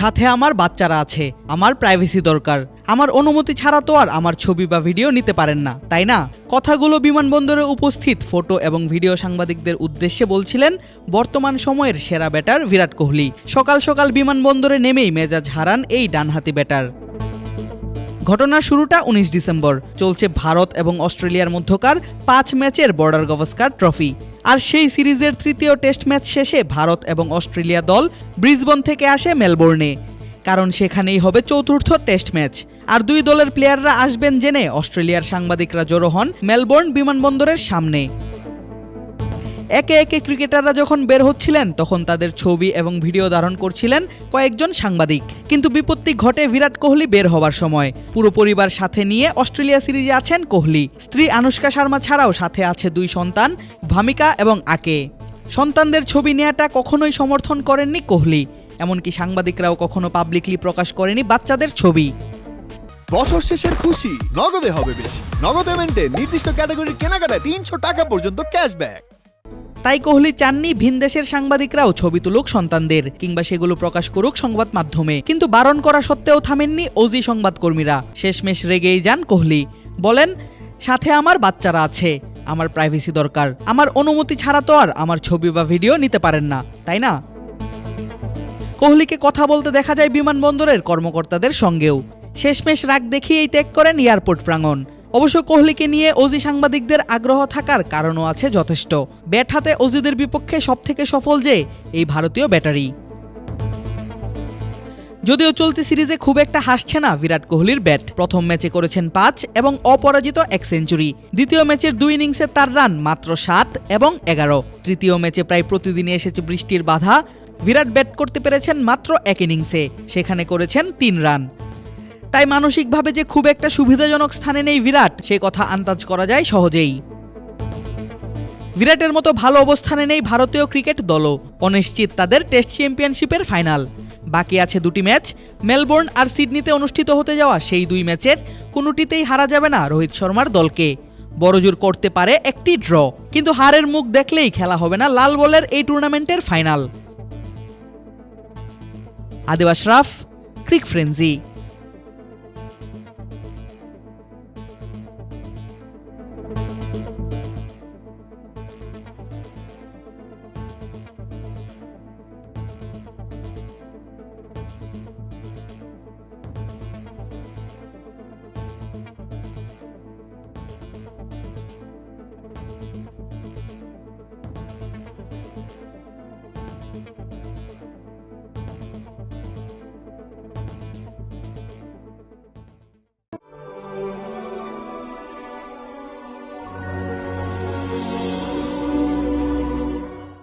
সাথে আমার বাচ্চারা আছে। আমার প্রাইভেসি দরকার। আমার অনুমতি ছাড়া তো আর আমার ছবি বা ভিডিও নিতে পারেন না, তাই না? কথাগুলো বিমানবন্দরে উপস্থিত ফটো এবং ভিডিও সাংবাদিকদের উদ্দেশ্যে বলছিলেন, বর্তমান সময়ের সেরা ব্যাটার বিরাট কোহলি। সকাল সকাল বিমানবন্দরে নেমেই মেজাজ হারান এই ডানহাতি ব্যাটার। ঘটনার শুরুটা উনিশ ডিসেম্বর। চলছে ভারত এবং অস্ট্রেলিয়ার মধ্যকার পাঁচ ম্যাচের বর্ডার গভস্কার ট্রফি। আর সেই সিরিজের তৃতীয় টেস্ট ম্যাচ শেষে ভারত এবং অস্ট্রেলিয়া দল ব্রিসবন থেকে আসে মেলবোর্নে। কারণ সেখানেই হবে চতুর্থ টেস্ট ম্যাচ। আর দুই দলের প্লেয়াররা আসবেন জেনে অস্ট্রেলিয়ার সাংবাদিকরা জড়ো হন মেলবোর্ন বিমানবন্দরের সামনে। একে একে ক্রিকেটাররা যখন বের হচ্ছিলেন, তখন তাদের ছবি এবং ভিডিও ধারণ করছিলেন কয়েকজন সাংবাদিক। কিন্তু বিপত্তি ঘটে বিরাট কোহলি বের হবার সময়। পুরো পরিবার সাথে নিয়ে অস্ট্রেলিয়া সিরিজে আছেন কোহলি। স্ত্রী আনুষ্কা শর্মা ছাড়াও সাথে আছে দুই সন্তান, ভামিকা এবং আকে। সন্তানদের ছবি নেওয়াটা কখনোই সমর্থন করেননি কোহলি। এমনকি সাংবাদিকরাও কখনো পাবলিকলি প্রকাশ করেনি বাচ্চাদের ছবি। বছর শেষের খুশি, নগদে হবে বেশি। নগদ পেমেন্টে নির্দিষ্ট ক্যাটাগরির কেনাকাটায় তিনশো টাকা পর্যন্ত ক্যাশব্যাক তাই কোহলি চাননি ভিনদেশের সাংবাদিকরাও ছবি তুলুক সন্তানদের, কিংবা সেগুলো প্রকাশ করুক সংবাদ মাধ্যমে। কিন্তু বারণ করা সত্ত্বেও থামেননি ওজি সংবাদকর্মীরা। শেষমেশ রেগেই যান কোহলি। বলেন, সাথে আমার বাচ্চারা আছে। আমার প্রাইভেসি দরকার। আমার অনুমতি ছাড়া তো আর আমার ছবি বা ভিডিও নিতে পারেন না। তাই না? কোহলিকে কথা বলতে দেখা যায় বিমানবন্দরের কর্মকর্তাদের সঙ্গেও। শেষমেশ রাগ দেখিয়েই ত্যাগ করেন এয়ারপোর্ট প্রাঙ্গণ। অবশ্য কোহলিকে নিয়ে অজি সাংবাদিকদের আগ্রহ থাকার কারণও আছে যথেষ্ট। ব্যাট হাতে অজিদের বিপক্ষে সবথেকে সফল যে এই ভারতীয় ব্যাটারি। যদিও চলতি সিরিজে খুব একটা হাসছে না বিরাট কোহলির ব্যাট। প্রথম ম্যাচে করেছেন পাঁচ এবং অপরাজিত এক সেঞ্চুরি। দ্বিতীয় ম্যাচের দুই ইনিংসে তার রান মাত্র সাত এবং এগারো। তৃতীয় ম্যাচে প্রায় প্রতিদিনই এসেছে বৃষ্টির বাধা। বিরাট ব্যাট করতে পেরেছেন মাত্র এক ইনিংসে। সেখানে করেছেন তিন রান। তাই মানসিকভাবে যে খুব একটা সুবিধাজনক স্থানে নেই বিরাট, সে কথা আন্দাজ করা যায় সহজেই। বিরাটের মতো ভালো অবস্থানে নেই ভারতীয় ক্রিকেট দলও। অনিশ্চিত তাদের টেস্ট চ্যাম্পিয়নশিপের ফাইনাল। বাকি আছে দুটি ম্যাচ। মেলবোর্ন আর সিডনিতে অনুষ্ঠিত হতে যাওয়া সেই দুই ম্যাচের কোনোটিতেই হারা যাবে না রোহিত শর্মার দলকে। বড়জোর করতে পারে একটি ড্র, কিন্তু হারের মুখ দেখলেই খেলা হবে না লাল বলের এই টুর্নামেন্টের ফাইনাল। আদিবাস রাফ, ক্রিক ফ্রেন্সি।